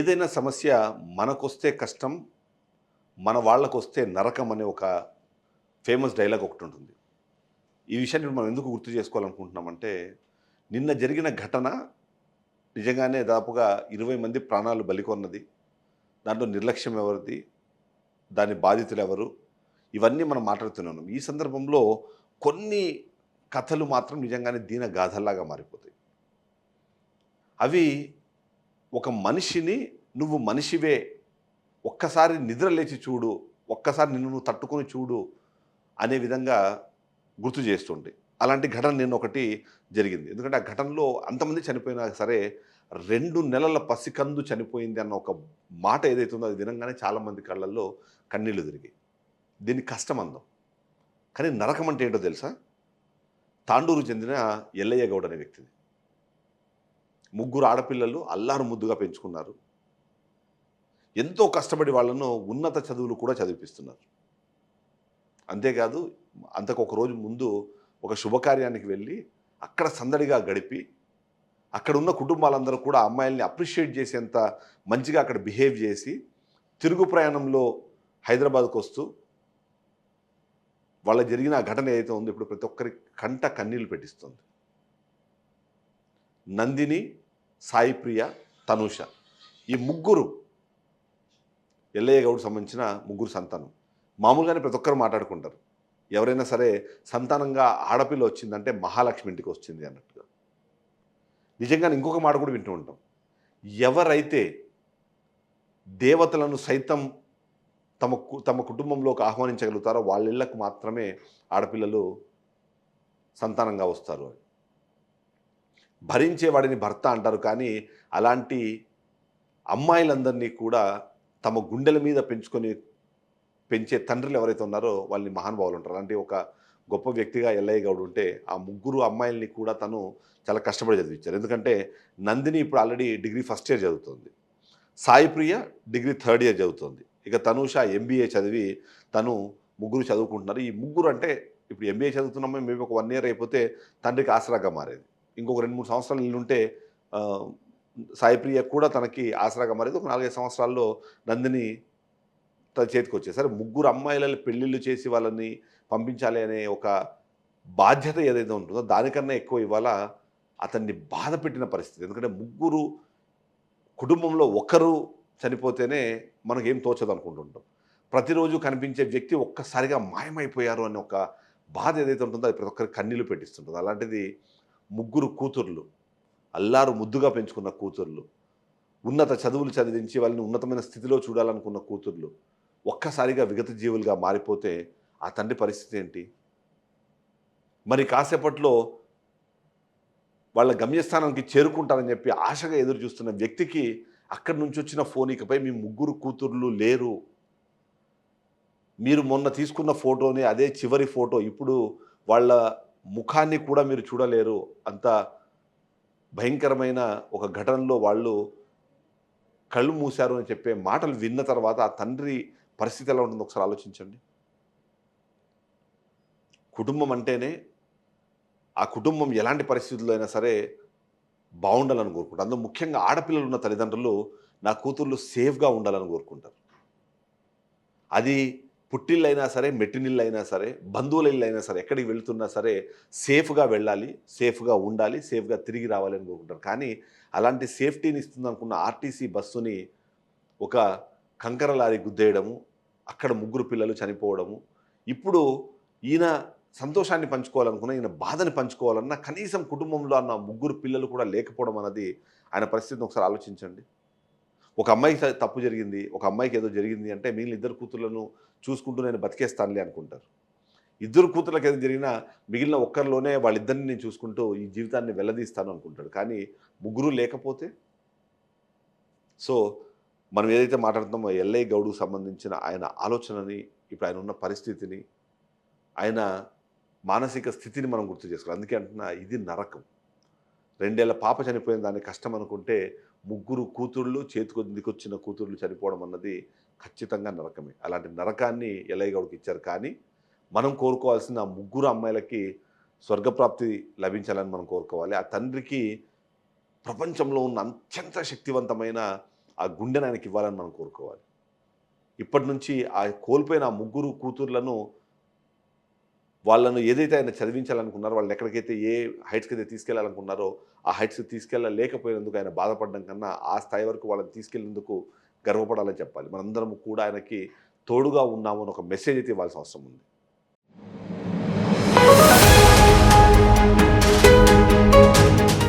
ఏదైనా సమస్య మనకొస్తే కష్టం మన వాళ్ళకు వస్తే నరకం అనే ఒక ఫేమస్ డైలాగ్ ఒకటి ఉంటుంది ఈ విషయాన్ని మనం ఎందుకు గుర్తు చేసుకోవాలనుకుంటున్నామంటే నిన్న జరిగిన ఘటన నిజంగానే దాదాపుగా ఇరవై మంది ప్రాణాలు బలికొన్నది దాంట్లో నిర్లక్ష్యం ఎవరిది? దాని బాధితులు ఎవరు? ఇవన్నీ మనం మాట్లాడుతున్నాం ఈ సందర్భంలో కొన్ని కథలు మాత్రం నిజంగానే దీన గాథల్లాగా మారిపోతాయి. అవి ఒక మనిషిని నువ్వు మనిషివే. ఒక్కసారి నిద్ర లేచి చూడు ఒక్కసారి నిన్ను నువ్వు తట్టుకొని చూడు అనే విధంగా గుర్తు చేస్తుండే. అలాంటి ఘటన నేను ఒకటి జరిగింది. ఎందుకంటే ఆ ఘటనలో అంతమంది చనిపోయినా సరే రెండు నెలల పసికందు చనిపోయింది అన్న ఒక మాట ఏదైతే ఉందో అది వినంగానే చాలామంది కళ్ళల్లో కన్నీళ్ళు తిరిగి దీన్ని కష్టం అందం కానీ నరకం అంటే ఏంటో తెలుసా? తాండూరు చెందిన ఎల్లయ్య గౌడ్ అనే వ్యక్తిది. ముగ్గురు ఆడపిల్లలు అల్లారు ముద్దుగా పెంచుకున్నారు. ఎంతో కష్టపడి వాళ్ళను ఉన్నత చదువులు కూడా చదివిపిస్తున్నారు. అంతేకాదు అంతకు ఒక రోజు ముందు ఒక శుభకార్యానికి వెళ్ళి అక్కడ సందడిగా గడిపి అక్కడ ఉన్న కుటుంబాలందరూ కూడా అమ్మాయిల్ని అప్రిషియేట్ చేసేంత మంచిగా అక్కడ బిహేవ్ చేసి తిరుగు ప్రయాణంలో హైదరాబాద్కు వస్తూ వాళ్ళ జరిగిన ఘటన ఏదైతే ఉందో ఇప్పుడు ప్రతి ఒక్కరి కంట కన్నీళ్ళు పెట్టిస్తుంది. నందిని సాయి ప్రియ తనూష. ఈ ముగ్గురు ఎల్లయ్య గౌడ్ సంబంధించిన ముగ్గురు సంతానం. మామూలుగానే ప్రతి ఒక్కరు మాట్లాడుకుంటారు. ఎవరైనా సరే సంతానంగా ఆడపిల్ల వచ్చిందంటే మహాలక్ష్మి ఇంటికి వచ్చింది అన్నట్టుగా. నిజంగానే ఇంకొక మాట కూడా వింటూ ఉంటాం. ఎవరైతే దేవతలను సైతం తమ కు- తమ కుటుంబంలోకి ఆహ్వానించగలుగుతారో వాళ్ళ ఇళ్ళకు మాత్రమే ఆడపిల్లలు సంతానంగా వస్తారు అని. భరించేవాడిని భర్త అంటారు కానీ అలాంటి అమ్మాయిలందరినీ కూడా తమ గుండెల మీద పెంచుకొని పెంచే తండ్రులు ఎవరైతే ఉన్నారో వాళ్ళని మహానుభావులు ఉంటారు అలాంటి ఒక గొప్ప వ్యక్తిగా ఎల్లయ్య గౌడ్ ఉంటే ఆ ముగ్గురు అమ్మాయిల్ని కూడా తను చాలా కష్టపడి చదివించారు. ఎందుకంటే నందిని ఇప్పుడు ఆల్రెడీ డిగ్రీ ఫస్ట్ ఇయర్ చదువుతుంది. సాయిప్రియ డిగ్రీ థర్డ్ ఇయర్ చదువుతుంది. ఇక తనూష ఎంబీఏ చదివి తను ముగ్గురు చదువుకుంటున్నారు. ఈ ముగ్గురు అంటే ఇప్పుడు ఎంబీఏ చదువుతున్నామో మేము ఒక వన్ ఇయర్ అయిపోతే తండ్రికి ఆసరాగా మారేది. ఇంకొక రెండు మూడు సంవత్సరాలు ఇల్లుంటే సాయిప్రియ కూడా తనకి ఆసరాగా మారేది. ఒక నాలుగైదు సంవత్సరాల్లో నందిని తన చేతికి వచ్చేసరి. ముగ్గురు అమ్మాయిల పెళ్ళిళ్ళు చేసి వాళ్ళని పంపించాలి అనే ఒక బాధ్యత ఏదైతే ఉంటుందో దానికన్నా ఎక్కువ ఇవాళ అతన్ని బాధ పెట్టిన పరిస్థితి. ఎందుకంటే ముగ్గురు కుటుంబంలో ఒకరు చనిపోతేనే మనకేం తోచదు అనుకుంటుంటాం. ప్రతిరోజు కనిపించే వ్యక్తి ఒక్కసారిగా మాయమైపోయారు అనే ఒక బాధ ఏదైతే ఉంటుందో అది ప్రతి ఒక్కరికి కన్నీళ్ళు పెట్టిస్తుంటుంది. అలాంటిది ముగ్గురు కూతుర్లు అల్లారు ముద్దుగా పెంచుకున్న కూతుర్లు ఉన్నత చదువులు చదివించి వాళ్ళని ఉన్నతమైన స్థితిలో చూడాలనుకున్న కూతుర్లు ఒక్కసారిగా విగత జీవులుగా మారిపోతే ఆ తండ్రి పరిస్థితి ఏంటి? మరి కాసేపట్లో వాళ్ళ గమ్యస్థానానికి చేరుకుంటారని చెప్పి ఆశగా ఎదురు చూస్తున్న వ్యక్తికి అక్కడి నుంచి వచ్చిన ఫోన్ ఇకపై మీ ముగ్గురు కూతుర్లు లేరు. మీరు మొన్న తీసుకున్న ఫోటోని అదే చివరి ఫోటో ఇప్పుడు వాళ్ళ ముఖాన్ని కూడా మీరు చూడలేరు. అంత భయంకరమైన ఒక ఘటనలో వాళ్ళు కళ్ళు మూశారు అని చెప్పే మాటలు విన్న తర్వాత ఆ తండ్రి పరిస్థితి ఎలా ఉంటుందో ఒకసారి ఆలోచించండి. కుటుంబం అంటేనే ఆ కుటుంబం ఎలాంటి పరిస్థితుల్లో అయినా సరే బాగుండాలని కోరుకుంటారు. అందులో ముఖ్యంగా ఆడపిల్లలు ఉన్న తల్లిదండ్రులు నా కూతుర్లు సేఫ్గా ఉండాలని కోరుకుంటారు. అది పుట్టిళ్ళైనా సరే మెట్టినిళ్ళు అయినా సరే బంధువుల ఇల్లు అయినా సరే ఎక్కడికి వెళ్తున్నా సరే సేఫ్గా వెళ్ళాలి సేఫ్గా ఉండాలి సేఫ్గా తిరిగి రావాలి అని కోరుకుంటారు. కానీ అలాంటి సేఫ్టీని ఇస్తుంది అనుకున్న ఆర్టీసీ బస్సుని ఒక కంకర లారీ గుద్దేయడము అక్కడ ముగ్గురు పిల్లలు చనిపోవడము ఇప్పుడు ఈయన సంతోషాన్ని పంచుకోవాలనుకున్న ఈయన బాధని పంచుకోవాలన్నా కనీసం కుటుంబంలో అన్న ముగ్గురు పిల్లలు కూడా లేకపోవడం అన్నది ఆయన పరిస్థితిని ఒకసారి ఆలోచించండి. ఒక అమ్మాయికి తప్పు జరిగింది ఒక అమ్మాయికి ఏదో జరిగింది అంటే మిగిలిన ఇద్దరు కూతుర్లను చూసుకుంటూ నేను బతికేస్తానులే అనుకుంటారు. ఇద్దరు కూతుర్లకు ఏదో జరిగినా మిగిలిన ఒక్కరిలోనే వాళ్ళిద్దరిని నేను చూసుకుంటూ ఈ జీవితాన్ని వెళ్ళదీస్తాను అనుకుంటాడు. కానీ ముగ్గురు లేకపోతే? సో మనం ఏదైతే మాట్లాడుతున్నామో ఎల్ఐ గౌడుకు సంబంధించిన ఆయన ఆలోచనని ఇప్పుడు ఆయన ఉన్న పరిస్థితిని ఆయన మానసిక స్థితిని మనం గుర్తు చేసుకోవాలి. అందుకే అంటున్నా ఇది నరకం. రెండేళ్ళ పాప చనిపోయిన దాన్ని కష్టం అనుకుంటే ముగ్గురు కూతుళ్ళు చేతికొందికొచ్చిన కూతుళ్ళు చనిపోవడం అన్నది ఖచ్చితంగా నరకమే. అలాంటి నరకాన్ని ఎల్ఐ ఇచ్చారు. కానీ మనం కోరుకోవాల్సిన ఆ ముగ్గురు అమ్మాయిలకి స్వర్గప్రాప్తి లభించాలని మనం కోరుకోవాలి. ఆ తండ్రికి ప్రపంచంలో ఉన్న అత్యంత శక్తివంతమైన ఆ గుండెని ఆయనకి ఇవ్వాలని మనం కోరుకోవాలి. ఇప్పటి నుంచి ఆ కోల్పోయిన ఆ ముగ్గురు కూతుర్లను వాళ్ళను ఏదైతే ఆయన చదివించాలనుకున్నారో వాళ్ళని ఎక్కడికైతే ఏ హైట్స్కి అయితే తీసుకెళ్ళాలనుకున్నారో ఆ హైట్స్కి తీసుకెళ్ళలేకపోయినందుకు ఆయన బాధపడడం కన్నా ఆ స్థాయి వరకు వాళ్ళని తీసుకెళ్ళేందుకు గర్వపడాలని చెప్పాలి. మనందరం కూడా ఆయనకి తోడుగా ఉన్నాము అని ఒక మెసేజ్ అయితే ఇవ్వాల్సిన అవసరం ఉంది.